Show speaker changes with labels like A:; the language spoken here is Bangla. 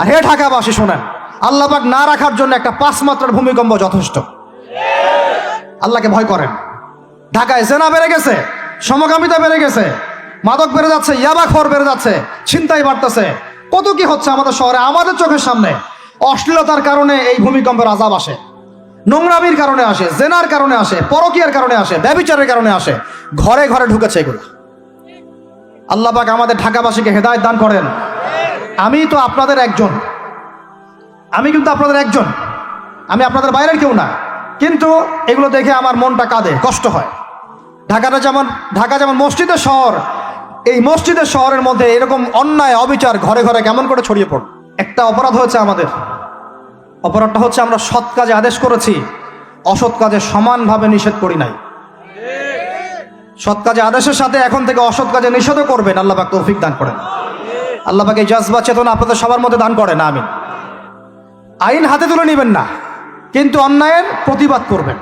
A: আর হে ঢাকাবাসী, শোনেন আল্লাহবাক না রাখার জন্য একটা পাঁচ মাত্রার ভূমিকম্প যথেষ্ট। আল্লাহকে ভয় করেন। ঢাকায় জেনা বেড়ে গেছে সমকামিতা বেড়ে গেছে, মাদক বেড়ে যাচ্ছে ইয়াবা খর বেড়ে যাচ্ছে, ছিনতাই বাড়তেছে। কত কি হচ্ছে আমাদের শহরে, আমাদের চোখের সামনে। অশ্লীলতার কারণে এই ভূমিকম্পের আজাব আসে, নোংরামির কারণে আসে, জেনার কারণে আসে, পরকিয়ার কারণে আসে ব্যবিচারের কারণে আসে, ঘরে ঘরে ঢুকেছে এগুলো। আল্লাহ পাক আমাদের ঢাকাবাসীকে হেদায়ত দান করেন। আমি তো আপনাদের একজন। আমি কিন্তু আপনাদের একজন। আমি আপনাদের বাইরের কেউ না। কিন্তু এগুলো দেখে আমার মনটা কাঁদে, কষ্ট হয়। ঢাকাটা যেমন, ঢাকা যেমন মসজিদের শহর, এই মসজিদের শহরের মধ্যে এরকম অন্যায়, অবিচার ঘরে ঘরে কেমন করে ছড়িয়ে পড়? একটা অপরাধ হয়েছে আমাদের। অপরাধটা হচ্ছে আমরা সৎ কাজে আদেশ করেছি। অসৎ কাজে সমানভাবে নিষেধ করি নাই। সৎ কাজে আদেশের সাথে এখন থেকে অসৎ কাজে নিষেধও করবেন। আল্লাহ তৌফিক দান করেন। আল্লাহ জজবা এই জাজবা চেতনা আপনাদের সবার মধ্যে দান করেন, আমিন। আইন হাতে তুলে নেবেন না, কিন্তু অন্যায়ের প্রতিবাদ করবেন।